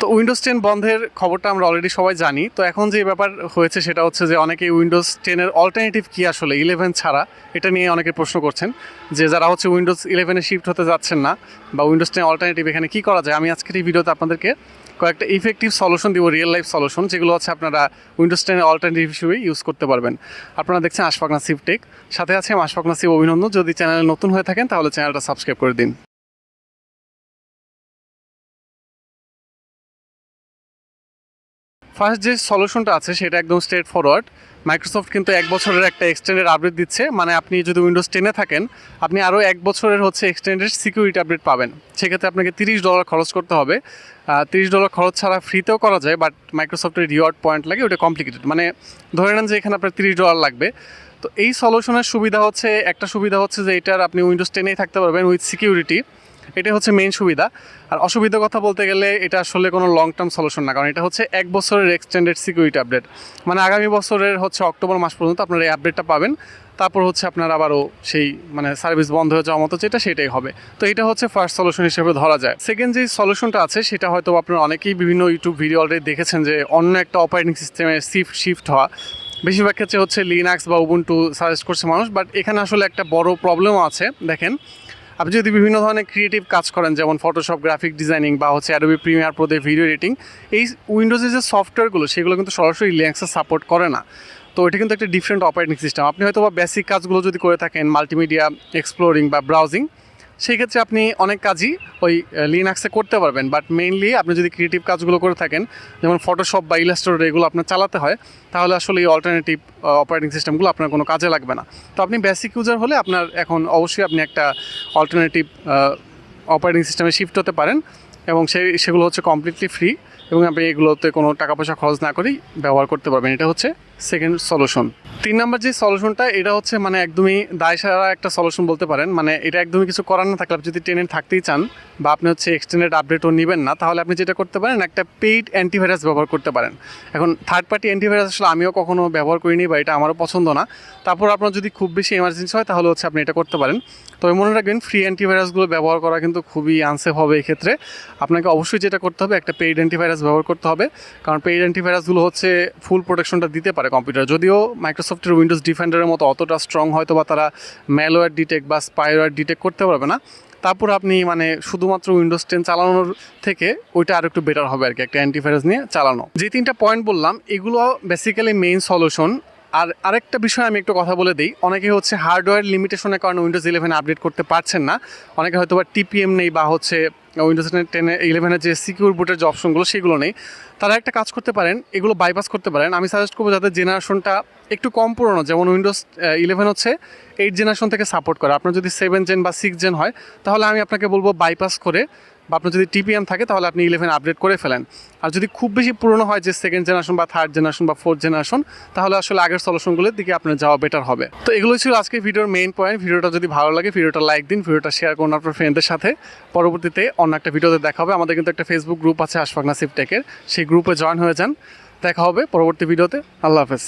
তো Windows ten বন্ধের খবরটা আমরা অলরেডি সবাই জানি। তো এখন যে ব্যাপার হয়েছে সেটা হচ্ছে যে অনেকে উইন্ডোজ টেনের অল্টারনেটিভ কী আসলে ইলেভেন ছাড়া? এটা নিয়ে অনেকে প্রশ্ন করছেন যে যারা হচ্ছে উইন্ডোজ ইলেভেনে শিফট হতে যাচ্ছেন না বা উইন্ডোজ টেন অল্টারনেটিভ এখানে কী করা যায়? আমি আজকের এই ভিডিওতে আপনাদেরকে কয়েকটা ইফেক্টিভ সলিউশন দিব রিয়েল লাইফ সলিউশন যেগুলো হচ্ছে আপনারা উইন্ডোজ টেনের অল্টারনেটিভ হিসেবে ইউজ করতে পারবেন। আপনারা দেখছেন আশফাক নাসিব টেক সাথে আছে আশফাক নাসিব, অভিনন্দন। যদি চ্যানেলে নতুন হয়ে থাকেন, তাহলে চ্যানেলটা সাবস্ক্রাইব করে দিন। ফার্স্ট যে সলিউশনটা আছে, সেটা একদম স্ট্রেট ফরওয়ার্ড মাইক্রোসফট কিন্তু এক বছরের একটা এক্সটেন্ডেড আপডেট দিচ্ছে। মানে আপনি যদি উইন্ডোজ টেনে থাকেন, আপনি আরও এক বছরের হচ্ছে এক্সটেন্ডেড সিকিউরিটি আপডেট পাবেন। সেক্ষেত্রে আপনাকে তিরিশ ডলার খরচ করতে হবে। তিরিশ ডলার খরচ ছাড়া ফ্রিতেও করা যায় বাট মাইক্রোসফটের রিওয়ার্ড পয়েন্ট লাগে, ওটা কমপ্লিকেটেড মানে ধরে নেন যে এখানে আপনার তিরিশ ডলার লাগবে। তো এই সলিউশনের সুবিধা হচ্ছে, একটা সুবিধা হচ্ছে যে এটার আপনি উইন্ডোজ টেনেই থাকতে পারবেন উইথ সিকিউরিটি এটা হচ্ছে মেইন সুবিধা। আর অসুবিধার কথা বলতে গেলে এটা আসলে কোনো লং টার্ম সলিউশন না, কারণ এটা হচ্ছে এক বছরের এক্সটেন্ডেড সিকিউরিটি আপডেট মানে আগামী বছরের হচ্ছে অক্টোবর মাস পর্যন্ত আপনারা এই আপডেটটা পাবেন। তারপর হচ্ছে আপনার আবারও সেই মানে সার্ভিস বন্ধ হয়ে যাওয়ার মতো যেটা সেটাই হবে। তো এটা হচ্ছে ফার্স্ট সলিউশন হিসেবে ধরা যায়। সেকেন্ড যে সলিউশনটা আছে, সেটা হয়তো আপনারা অনেকেই বিভিন্ন ইউটিউব ভিডিও অলরেডি দেখেছেন যে অন্য একটা অপারেটিং সিস্টেমে শিফট শিফট হওয়া। বেশিরভাগ ক্ষেত্রে হচ্ছে লিনাক্স বা উবুন্টু সাজেস্ট করছে মানুষ বাট এখানে আসলে একটা বড় প্রবলেমও আছে, দেখেন। আপনি যদি বিভিন্ন ধরনের ক্রিয়েটিভ কাজ করেন, যেমন ফটোশপ গ্রাফিক ডিজাইনিং বা হচ্ছে অ্যাডোবি প্রিমিয়ার প্রোতে ভিডিও এডিটিং এই উইন্ডোজের যে সফটওয়্যারগুলো সেগুলো কিন্তু সরাসরি লিনাক্সে সাপোর্ট করে না। তো এটা কিন্তু একটা ডিফারেন্ট অপারেটিং সিস্টেম আপনি হয়তো বা বেসিক কাজগুলো যদি করে থাকেন মাল্টিমিডিয়া এক্সপ্লোরিং বা ব্রাউজিং সেই ক্ষেত্রে আপনি অনেক কাজই ওই লিনাক্সে করতে পারবেন বাট মেইনলি আপনি যদি ক্রিয়েটিভ কাজগুলো করে থাকেন, যেমন ফটোশপ বা ইলাস্টোর এগুলো আপনার চালাতে হয়, তাহলে আসলে এই অল্টারনেটিভ অপারেটিং সিস্টেমগুলো আপনার কোনো কাজে লাগবে না। তো আপনি বেসিক ইউজার হলে আপনার এখন অবশ্যই আপনি একটা অল্টারনেটিভ অপারেটিং সিস্টেমে শিফট হতে পারেন, এবং সেই, সেগুলো হচ্ছে কমপ্লিটলি ফ্রি এবং আপনি এগুলোতে কোনো টাকা পয়সা খরচ না করেই ব্যবহার করতে পারবেন। এটা হচ্ছে সেকেন্ড সলিউশন তিন নাম্বার যে সলিউশনটা এটা হচ্ছে মানে একদমই দায় সারা একটা সলিউশন বলতে পারেন। মানে এটা একদমই কিছু করার না থাকলে আপনি যদি টেনে থাকতেই চান বা আপনি হচ্ছে এক্সটেন্ডেড আপডেটও নেবেন না, তাহলে আপনি যেটা করতে পারেন, একটা পেইড অ্যান্টিভাইরাস ব্যবহার করতে পারেন। এখন থার্ড পার্টি অ্যান্টিভাইরাস আসলে আমিও কখনো ব্যবহার করিনি বা এটা আমারও পছন্দ না। তারপর আপনার যদি খুব বেশি এমার্জেন্সি হয়, তাহলে হচ্ছে আপনি এটা করতে পারেন। তবে মনে রাখবেন ফ্রি অ্যান্টিভাইরাসগুলো ব্যবহার করা কিন্তু খুবই আনসেফ হবে এক্ষেত্রে। আপনাকে অবশ্যই যেটা করতে হবে, একটা পেইড অ্যান্টিভাইরাস ব্যবহার করতে হবে। কারণ পেইড অ্যান্টিভাইরাসগুলো হচ্ছে ফুল প্রোটেকশনটা দিতে পারে কম্পিউটার যদিও মাইক্রোসফটের উইন্ডোজ ডিফেন্ডারের মতো অতটা স্ট্রং হয়তো বা তারা ম্যালওয়্যার ডিটেক্ট বা স্পাইওয়্যার ডিটেক্ট করতে পারবে না। তারপর আপনি মানে শুধুমাত্র উইন্ডোজ টেন চালানোর থেকে ওইটা আর একটু বেটার হবে আর কি একটা অ্যান্টিভাইরাস নিয়ে চালানো। যে তিনটা পয়েন্ট বললাম, এগুলো বেসিক্যালি মেইন সলিউশন আর আরেকটা বিষয় আমি একটু কথা বলে দিই। অনেকে হচ্ছে হার্ডওয়্যার লিমিটেশনের কারণে উইন্ডোজ ইলেভেন আপডেট করতে পারছেন না। অনেকে হয়তো বা টিপিএম নেই বা হচ্ছে উইন্ডোজ টেনে ইলেভেনের যে সিকিউর বুটের যে অপশনগুলো সেগুলো নেই। তারা একটা কাজ করতে পারেন, এগুলো বাইপাস করতে পারেন। আমি সাজেস্ট করব যাদের জেনারেশনটা একটু কম পুরনো, যেমন উইন্ডোজ ইলেভেন হচ্ছে এইট জেনারেশন থেকে সাপোর্ট করে। আপনার যদি সেভেন জেন বা সিক্স জেন হয়, তাহলে আমি আপনাকে বলব বাইপাস করে বা আপনার যদি টিপিএম থাকে, তাহলে আপনি ইলেভেন আপডেট করে ফেলেন। আর যদি খুব বেশি পুরনো হয়, যে সেকেন্ড জেনারেশন বা থার্ড জেনারেশন বা ফোর্থ জেনারেশন তাহলে আসলে আগের সলিউশনগুলোর দিকে আপনার যাওয়া বেটার হবে। তো এগুলো ছিল আজকে ভিডিওর মেইন পয়েন্ট ভিডিওটা যদি ভালো লাগে, ভিডিওটা লাইক দিন, ভিডিওটা শেয়ার করুন আপনার ফ্রেন্ডদের সাথে। পরবর্তীতে অন্য একটা ভিডিওতে দেখা হবে। আমাদের কিন্তু একটা ফেসবুক গ্রুপ আছে, আশফাক নাসিব টেকের সেই গ্রুপে জয়েন হয়ে যান। দেখা হবে পরবর্তী ভিডিওতে। আল্লাহ হাফেজ।